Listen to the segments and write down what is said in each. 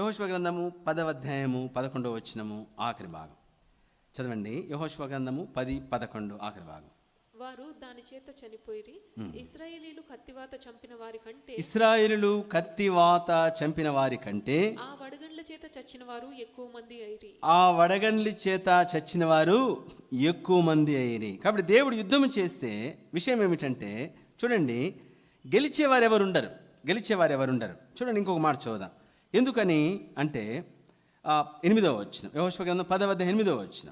యహోష్వ గ్రంథము పదవ అధ్యాయము పదకొండవ వచనము ఆఖరి భాగం. చదవండి. యహోష్వ గ్రంథము పది పదకొండు ఆఖరి భాగం. వారు దాని చేత చనిపోయిరి. ఇస్రాయేలీలు కత్తివాత చంపిన వారి కంటే ఇస్రాయేలులు కత్తివాత చంపిన వారి కంటే ఆ వడగండ్ల చేత చచ్చిన వారు ఎక్కువ మంది అయిరి. ఆ వడగండ్లి చేత చచ్చిన వారు ఎక్కువ మంది అయ్యారు కాబట్టి దేవుడు యుద్ధం చేస్తే విషయం ఏమిటంటే చూడండి. గెలిచేవారు ఎవరు ఉండరు గెలిచేవారు ఎవరు ఉండరు చూడండి ఇంకొక మాట చూద్దాం ఎందుకని అంటే ఎనిమిదవ వచ్చిన యహోష్వ గ్రంథం పదవ ఎనిమిదవ వచ్చిన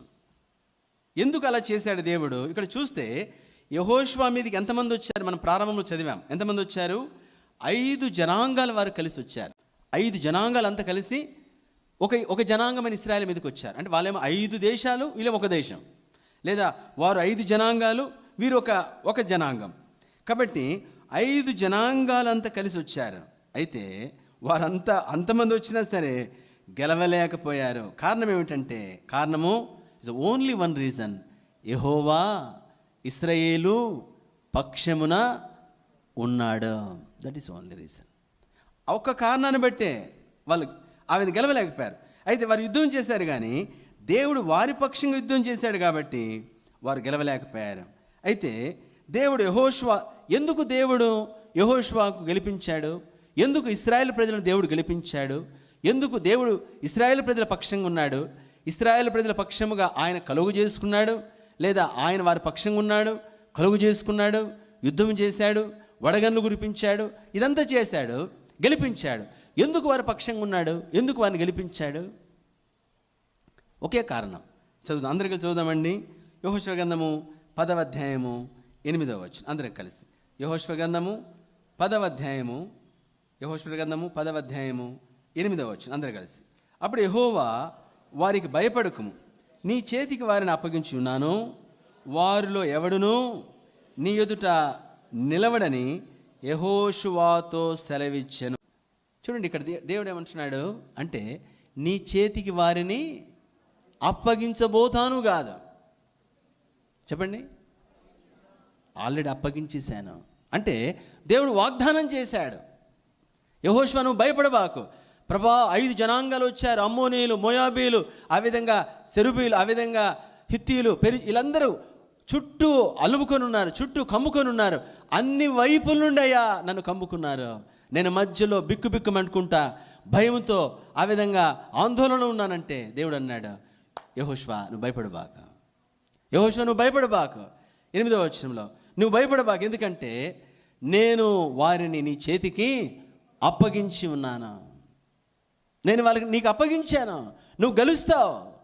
ఎందుకు అలా చేశాడు దేవుడు? ఇక్కడ చూస్తే యహోష్వా మీదకి ఎంతమంది వచ్చారు? మనం ప్రారంభంలో చదివాం. ఎంతమంది వచ్చారు? ఐదు జనాంగాల వారు కలిసి వచ్చారు. ఐదు జనాంగాలు అంతా కలిసి ఒక ఒక జనాంగమైన ఇస్రాయల్ మీదకి వచ్చారు. అంటే వాళ్ళేమో ఐదు దేశాలు వీళ్ళేమో ఒక దేశం. లేదా వారు ఐదు జనాంగాలు వీరు ఒక ఒక జనాంగం. కాబట్టి ఐదు జనాంగాలంతా కలిసి వచ్చారు. అయితే వారంతా అంతమంది వచ్చినా సరే గెలవలేకపోయారు. కారణం ఏమిటంటే కారణము ఇస్ ఓన్లీ వన్ రీజన్ యహోవా ఇస్రయేలు పక్షమున ఉన్నాడు. దట్ ఈస్ ఓన్లీ రీజన్ ఒక్క కారణాన్ని బట్టే వాళ్ళు ఆమెను గెలవలేకపోయారు. అయితే వారు యుద్ధం చేశారు కానీ దేవుడు వారి పక్షంగా యుద్ధం చేశాడు కాబట్టి వారు గెలవలేకపోయారు. అయితే దేవుడు యహోష్వా ఎందుకు దేవుడు యహోష్వాకు గెలిపించాడు? ఎందుకు ఇస్రాయేల్ ప్రజలను దేవుడు గెలిపించాడు? ఎందుకు దేవుడు ఇస్రాయేల్ ప్రజల పక్షంగా ఉన్నాడు? ఇస్రాయేల్ ప్రజల పక్షముగా ఆయన కలుగు చేసుకున్నాడు? లేదా ఆయన వారి పక్షంగా ఉన్నాడు? కలుగు చేసుకున్నాడు? యుద్ధం చేశాడు? వడగన్ను గురిపించాడు ఇదంతా చేశాడు గెలిపించాడు. ఎందుకు వారి పక్షంగా ఉన్నాడు? ఎందుకు వారిని గెలిపించాడు? ఒకే కారణం. చదువుదాం. అందరికీ చదువుదామండి. యహోశ్వ గ్రంథము పదవ అధ్యాయము ఎనిమిదవ వచ్చిన అందరం కలిసి. యహోశ్వ గ్రంథము పదవ అధ్యాయము యహోశ్వ గ్రంథము పదవ అధ్యాయము ఎనిమిదవ వచ్చిన అందరం కలిసి. అప్పుడు యహోవా వారికి భయపడకుము. నీ చేతికి వారిని అప్పగించి ఉన్నాను. వారిలో ఎవడును నీ ఎదుట నిలవడని యహోషువాతో సెలవిచ్చెను. చూడండి ఇక్కడ దే- దేవుడు ఏమంటున్నాడు అంటే నీ చేతికి వారిని అప్పగించబోతాను కాదు. చెప్పండి. ఆల్రెడీ అప్పగించేశాను. అంటే దేవుడు వాగ్దానం చేశాడు. యహోష్వా నువ్వు భయపడబాకు. ప్రభా ఐదు జనాంగాలు వచ్చారు. అమ్మోనీయులు మోయాబీలు ఆ విధంగా సెరుబీలు ఆ విధంగా హిత్తీలు పెరి వీళ్ళందరూ చుట్టూ అలుముకొని ఉన్నారు చుట్టూ కమ్ముకొని ఉన్నారు అన్ని వైపుల నుండి అయ్యా నన్ను కమ్ముకున్నారు. నేను మధ్యలో బిక్కు బిక్కుమంటుకుంటా భయంతో ఆ విధంగా ఆందోళన ఉన్నానంటే దేవుడు అన్నాడు యహోష్వా నువ్వు భయపడబాక. యహోష్వా నువ్వు భయపడబాకు. ఎనిమిదవ వచనంలో నువ్వు భయపడబాక. ఎందుకంటే నేను వారిని నీ చేతికి అప్పగించి ఉన్నాను? నేను వాళ్ళకి నీకు అప్పగించాను? నువ్వు గెలుస్తావు.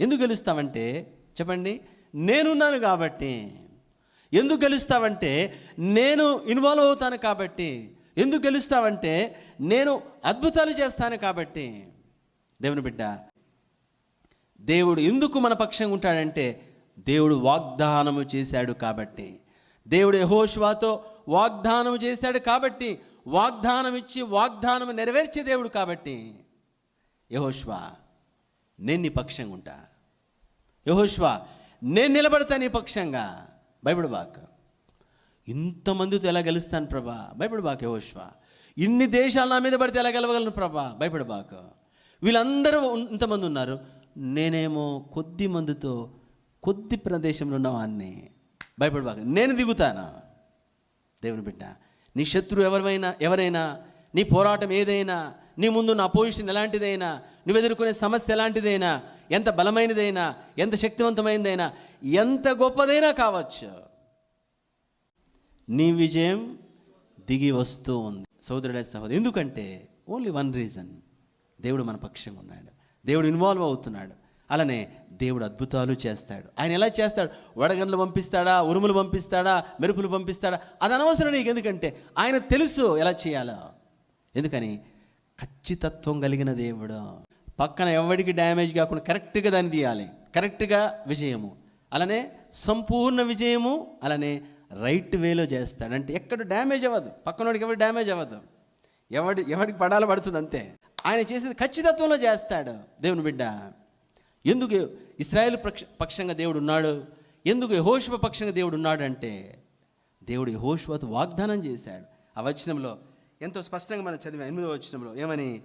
ఎందుకు గెలుస్తావంటే చెప్పండి నేనున్నాను కాబట్టి. ఎందుకు గెలుస్తావంటే నేను ఇన్వాల్వ్ అవుతాను కాబట్టి. ఎందుకు గెలుస్తావంటే నేను అద్భుతాలు చేస్తాను కాబట్టి. దేవుని బిడ్డ దేవుడు ఎందుకు మన పక్షంగా ఉంటాడంటే దేవుడు వాగ్దానము చేశాడు కాబట్టి. దేవుడు యహోష్వాతో వాగ్దానం చేశాడు కాబట్టి వాగ్దానం ఇచ్చి వాగ్దానం నెరవేర్చే దేవుడు కాబట్టి యహోష్వా నేను నీ పక్షంగా ఉంటా. యహోష్వా నేను నిలబడతా నీ పక్షంగా. భయపడబాక ఇంతమందితో ఎలా గెలుస్తాను ప్రభా? భయపడబాక యహోష్వా. ఇన్ని దేశాలు నా మీద పడితే ఎలా గెలవగలను ప్రభా? భయపడబాక వీళ్ళందరూ ఇంతమంది ఉన్నారు. నేనేమో కొద్ది మందితో కొద్ది ప్రదేశంలో ఉన్నవాన్ని భయపడబాక నేను దిగుతాను? దేవుని బిడ్డ. నీ శత్రువు ఎవరైనా ఎవరైనా నీ పోరాటం ఏదైనా నీ ముందు నా ఎలాంటిదైనా నువ్వు ఎదుర్కొనే సమస్య ఎలాంటిదైనా ఎంత బలమైనదైనా ఎంత శక్తివంతమైనదైనా ఎంత గొప్పదైనా కావచ్చు. నీ విజయం దిగి వస్తూ ఉంది. సోదరుడే సహోదరు ఎందుకంటే ఓన్లీ వన్ రీజన్ దేవుడు మన పక్షంగా ఉన్నాడు. దేవుడు ఇన్వాల్వ్ అవుతున్నాడు. అలానే దేవుడు అద్భుతాలు చేస్తాడు. ఆయన ఎలా చేస్తాడు? వడగండ్లు పంపిస్తాడా? ఉరుములు పంపిస్తాడా? మెరుపులు పంపిస్తాడా? అది అనవసరం నీకు ఎందుకంటే ఆయన తెలుసు ఎలా చేయాలో. ఎందుకని? ఖచ్చితత్వం కలిగిన దేవుడు. పక్కన ఎవరికి డ్యామేజ్ కాకుండా కరెక్ట్గా దాన్ని తీయాలి. కరెక్ట్గా విజయము. అలానే సంపూర్ణ విజయము అలానే రైట్ వేలో చేస్తాడు. అంటే ఎక్కడ డ్యామేజ్ అవ్వదు. పక్కనోడికి ఎవరు డ్యామేజ్ అవ్వదు. ఎవడి ఎవరికి పడాలో పడుతుంది అంతే. ఆయన చేసేది ఖచ్చితత్వంలో చేస్తాడు. దేవుని బిడ్డ ఎందుకు ఇస్రాయేల్ పక్ష పక్షంగా దేవుడు ఉన్నాడు? ఎందుకు యహోష్వ పక్షంగా దేవుడు ఉన్నాడు అంటే దేవుడు యహోష్వతో వాగ్దానం చేశాడు. ఆ వచనంలో ఎంతో స్పష్టంగా మనం చదివాం ఎనిమిదో వచనంలో. ఏమని?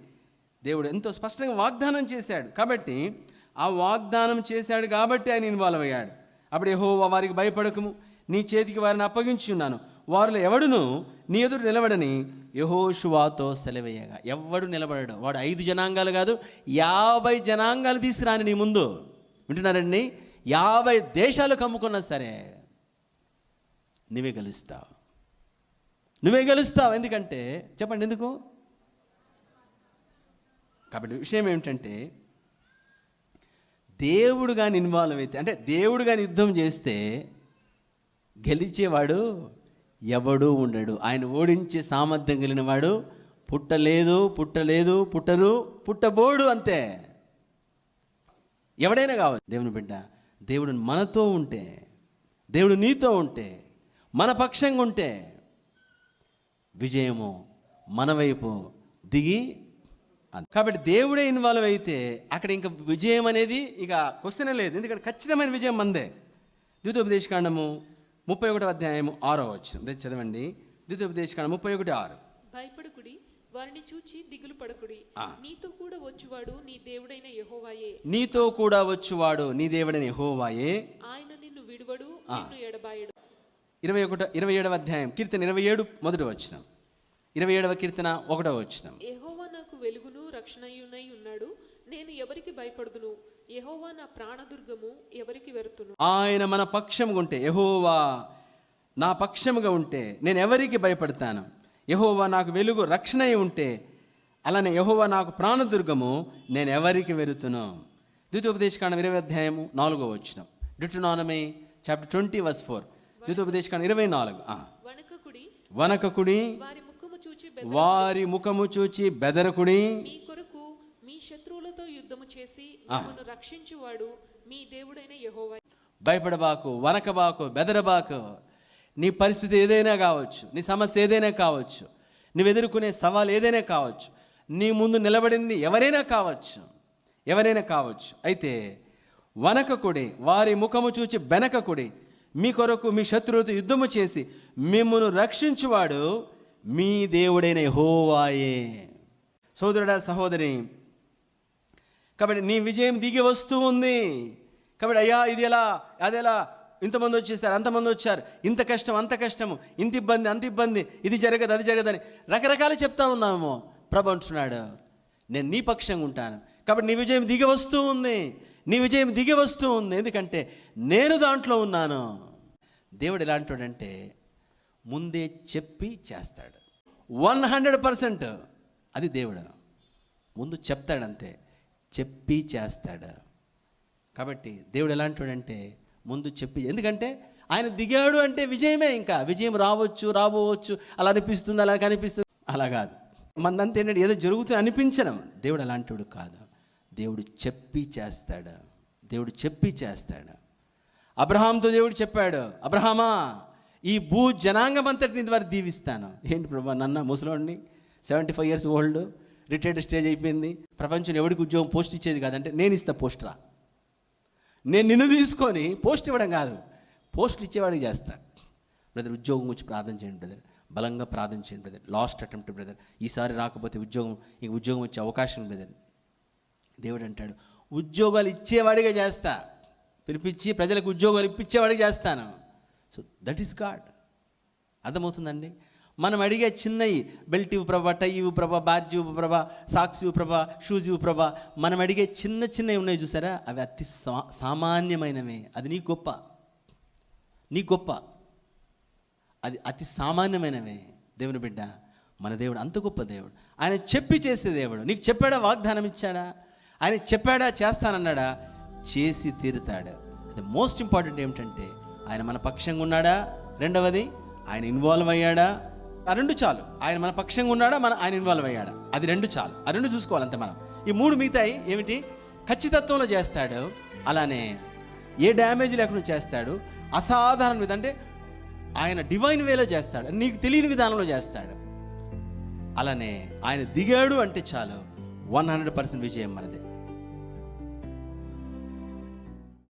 దేవుడు ఎంతో స్పష్టంగా వాగ్దానం చేశాడు. కాబట్టి ఆ వాగ్దానం చేశాడు కాబట్టి ఆయన ఇన్వాల్వ్ అయ్యాడు. అప్పుడు యహో వారికి భయపడకము. నీ చేతికి వారిని అప్పగించున్నాను వారిలో ఎవడును నీ ఎదురు నిలబడని యహోషువాతో సెలవేయగా. ఎవడు నిలబడాడు? వాడు ఐదు జనాంగాలు కాదు యాభై జనాంగాలు తీసుకురాని నీ ముందు. వింటున్నారండి? యాభై దేశాలు కమ్ముకున్నా సరే నువ్వే గెలుస్తావు. నువ్వే గెలుస్తావు. ఎందుకంటే చెప్పండి ఎందుకు? కాబట్టి విషయం ఏమిటంటే దేవుడు కానీ ఇన్వాల్వ్ అయితే అంటే దేవుడు కానీ యుద్ధం చేస్తే గెలిచేవాడు ఎవడూ ఉండడు. ఆయన ఓడించే సామర్థ్యం కలిగిన వాడు పుట్టలేదు పుట్టలేదు పుట్టరు పుట్టబోడు అంతే. ఎవడైనా కావచ్చు. దేవుని బిడ్డ దేవుడు మనతో ఉంటే దేవుడు నీతో ఉంటే మన పక్షంగా ఉంటే విజయము మన వైపు దిగి కాబట్టి దేవుడే ఇన్వాల్వ్ అయితే అక్కడ ఇంకా విజయం అనేది ఇక క్వశ్చనే లేదు. ఎందుకంటే ఖచ్చితమైన విజయం మందే. ద్వితోపదేశకాండము ముప్పై ఒకటో అధ్యాయము ఆరో వచ్చిన చదవండి. ద్వితోపదేశకాండం ముప్పై ఒకటి ఆరు. భయపడుకుడి వారిని చూచి దిగులు పడకుడి. నీతో కూడా వచ్చువాడు నీ దేవుడైన యెహోవాయే. నీతో కూడా వచ్చువాడు నీ దేవుడని యెహోవాయే. ఆయన నిన్ను విడువడు నిన్ను ఎడబాయడు. ఇరవై ఒకటో ఇరవై ఏడవ అధ్యాయం కీర్తన ఇరవై ఏడు మొదటి వచ్చిన ఇరవై ఏడవ కీర్తన ఒకటో వచ్చిన యెహోవా నాకు వెలుగును రక్షణయునై ఉన్నాడు. నేను ఎవరికి భయపడుదును? యెహోవా నా ప్రాణదుర్గము ఎవరికి వెరుతును? ఆయన మన పక్షముగా ఉంటే యహోవా నా పక్షముగా ఉంటే నేను ఎవరికి భయపడతాను? యహోవా నాకు వెలుగు రక్షణ ఉంటే అలానే యహోవా నాకు ప్రాణదుర్గము నేను ఎవరికి వెరుతును? ద్వితోపదేశకాండం ఇరవై అధ్యాయము నాలుగో వచ్చిన Deuteronomy chapter twenty verse four ద్వితోపదేశకాండం ఇరవై నాలుగు. వనకకుడి వారి ముఖము చూచి వారి ముఖము చూచి బెదరకుడి శత్రువులతో యుద్ధము చేసి మిమ్మల్ని రక్షించువాడు మీ దేవుడైన యెహోవా. భయపడబాకు వనకబాకు బెదరబాకు. నీ పరిస్థితి ఏదైనా కావచ్చు నీ సమస్య ఏదైనా కావచ్చు నువ్వు ఎదుర్కొనే సవాల్ ఏదైనా కావచ్చు నీ ముందు నిలబడింది ఎవరైనా కావచ్చు ఎవరైనా కావచ్చు. అయితే వనకకుడి వారి ముఖము చూచి బెనకకుడి మీ కొరకు మీ శత్రువుతో యుద్ధము చేసి మిమ్మల్ని రక్షించువాడు మీ దేవుడైన హోవాయే సోదరుడా సహోదరి కాబట్టి నీ విజయం దిగి వస్తూ ఉంది. కాబట్టి అయ్యా ఇది ఎలా అది ఎలా? ఇంతమంది వచ్చేసారు అంతమంది వచ్చారు. ఇంత కష్టం అంత కష్టము. ఇంత ఇబ్బంది అంత ఇబ్బంది. ఇది జరగదు అది జరగదని రకరకాలు చెప్తా ఉన్నాము. ప్రభు అంటున్నాడు నేను నీ పక్షంగా ఉంటాను. కాబట్టి నీ విజయం దిగి వస్తూ ఉంది. నీ విజయం దిగి వస్తూ ఉంది. ఎందుకంటే నేను దాంట్లో ఉన్నాను. దేవుడు ఎలాంటాడంటే ముందే చెప్పి చేస్తాడు. వన్ హండ్రెడ్ పర్సెంట్ అది దేవుడు. ముందు చెప్తాడంతే. చెప్పి చేస్తాడు. కాబట్టి దేవుడు ఎలాంటివాడంటే ముందు చెప్పి ఎందుకంటే ఆయన దిగాడు అంటే విజయమే ఇంకా. విజయం రావచ్చు రాబోవచ్చు అలా అనిపిస్తుంది అలా కనిపిస్తుంది. అలా కాదు. మందంతా ఏంటంటే ఏదో జరుగుతుంది అనిపించడం. దేవుడు అలాంటివాడు కాదు. దేవుడు చెప్పి చేస్తాడు. దేవుడు చెప్పి చేస్తాడు. అబ్రహాంతో దేవుడు చెప్పాడు అబ్రహామా ఈ భూ జనాంగం అంతటిని ద్వారా దీవిస్తాను. ఏంటి ప్రభా నన్న ముసలోడిని seventy five years old retired stage అయిపోయింది. ప్రపంచం ఎవడికి ఉద్యోగం పోస్ట్ ఇచ్చేది కాదంటే నేను ఇస్తా పోస్ట్ రా. నేను నిన్ను తీసుకొని పోస్ట్ ఇవ్వడం కాదు. పోస్టులు ఇచ్చేవాడికి చేస్తా. బ్రదర్ ఉద్యోగం వచ్చి ప్రార్థన చేయండి బ్రదర్. బలంగా ప్రార్థన చేయండి బ్రదర్. Last attempt brother. ఈసారి రాకపోతే ఉద్యోగం ఇంక ఉద్యోగం వచ్చే అవకాశం బ్రదర్. దేవుడు అంటాడు ఉద్యోగాలు ఇచ్చేవాడిగా చేస్తా. పిలిపించి ప్రజలకు ఉద్యోగాలు ఇప్పించేవాడికి చేస్తాను. సో దట్ ఈస్ గాడ్ అర్థమవుతుందండి? మనం అడిగే చిన్నవి బెల్ట్ ఇవ్వు ప్రభ టై ఇవ్వు ప్రభ బ్యాడ్జ్ ఇవ్వు ప్రభ సాక్స్ ఇవ్వు ప్రభ షూస్ ఇవ్వు ప్రభ మనం అడిగే చిన్న చిన్నవి ఉన్నాయి చూసారా? అవి అతి సా- సామాన్యమైనవి. అది నీ గొప్ప. నీ గొప్ప. అది అతి సామాన్యమైనవే. దేవుని బిడ్డ మన దేవుడు అంత గొప్ప దేవుడు. ఆయన చెప్పి చేసే దేవుడు. నీకు చెప్పాడా వాగ్దానం ఇచ్చాడా? ఆయన చెప్పాడా చేస్తానన్నాడా? చేసి తీరుతాడు. అది మోస్ట్ ఇంపార్టెంట్ ఏమిటంటే ఆయన మన పక్షంగా ఉన్నాడా? రెండవది ఆయన ఇన్వాల్వ్ అయ్యాడా? ఆ రెండు చాలు. ఆయన మన పక్షంగా ఉన్నాడా? మన ఆయన ఇన్వాల్వ్ అయ్యాడా? అది రెండు చాలు. ఆ రెండు చూసుకోవాలంతే మనం. ఈ మూడు మిగతాయి ఏమిటి? ఖచ్చితత్వంలో చేస్తాడు అలానే ఏ డ్యామేజ్ లేకుండా చేస్తాడు అసాధారణ విధ అంటే ఆయన డివైన్ వేలో చేస్తాడు నీకు తెలియని విధానంలో చేస్తాడు. అలానే ఆయన దిగాడు అంటే చాలు. వన్ హండ్రెడ్ పర్సెంట్ విజయం మనదే.